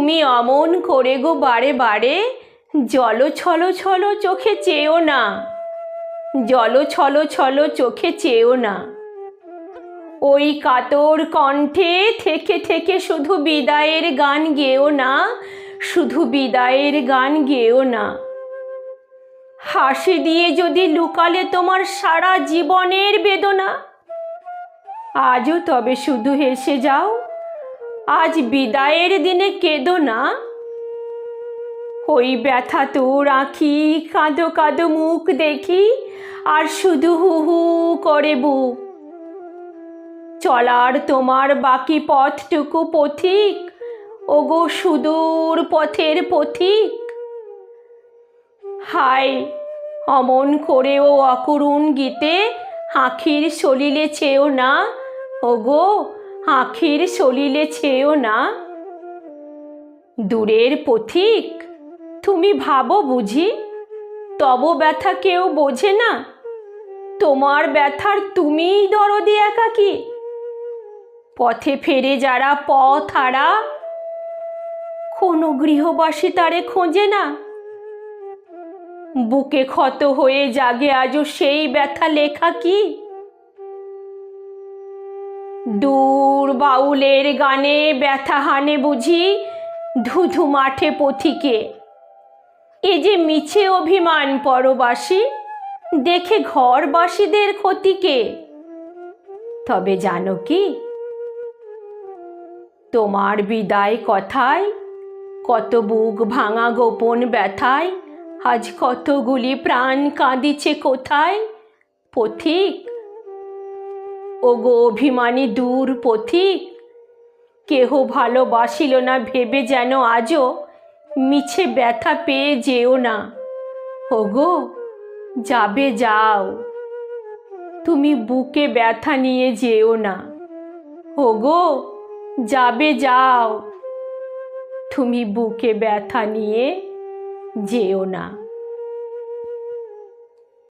তুমি অমন করে গো বারে বারে, জল ছলো ছলো চোখে চেয়েও না। জল ছলো ছলো চোখে চেয়েও না। ওই কাতর কণ্ঠে থেকে থেকে শুধু বিদায়ের গান গেও না, শুধু বিদায়ের গান গেও না। হাসি দিয়ে যদি লুকালে তোমার সারা জীবনের বেদনা, আজও তবে শুধু হেসে যাও। আজ বিদায়ের দিনে কেঁদো না। ওই ব্যথা তোর আঁখি, কাঁদো কাঁদো মুখ দেখি, আর শুধু হু হু করে বুক। চলার তোমার বাকি পথটুকু পথিক, ওগো সুদূর পথের পথিক। হায়, অমন করে ও অকরুণ গীতে আখির সলিলে চেয়েও না, ওগো আখির সলিলে চেয়েও না। দূরের পথিক, তুমি ভাবো বুঝি, তব ব্যথা কেউ বোঝে না। তোমার ব্যথার তুমিই দরদি একাকি। পথে ফেরে যারা পথ হারা, কোনো গৃহবাসী তারে খোঁজে না। বুকে ক্ষত হয়ে জাগে আজও সেই ব্যথা লেখা কি? দূর বাউলের গানে ব্যথা হানে বুঝি ধুধু মাঠে পথিকে। এ যে মিছে অভিমান পরবাসী, দেখে ঘরবাসীদের ক্ষতিকে। তবে জানো কি? তোমার বিদায় কথায় কত বুক ভাঙা গোপন ব্যথায়, আজ কতগুলি প্রাণ কাঁদিছে কোথায়? পথিক ওগো অভিমানী দূর পথিক, কেহ ভালোবাসিল না ভেবে যেন আজও মিছে ব্যথা পেয়ে যেও না। ওগো, যাবে যাও, তুমি বুকে ব্যথা নিয়ে যেও না। ওগো, যাবে যাও, তুমি বুকে ব্যথা নিয়ে যেও না।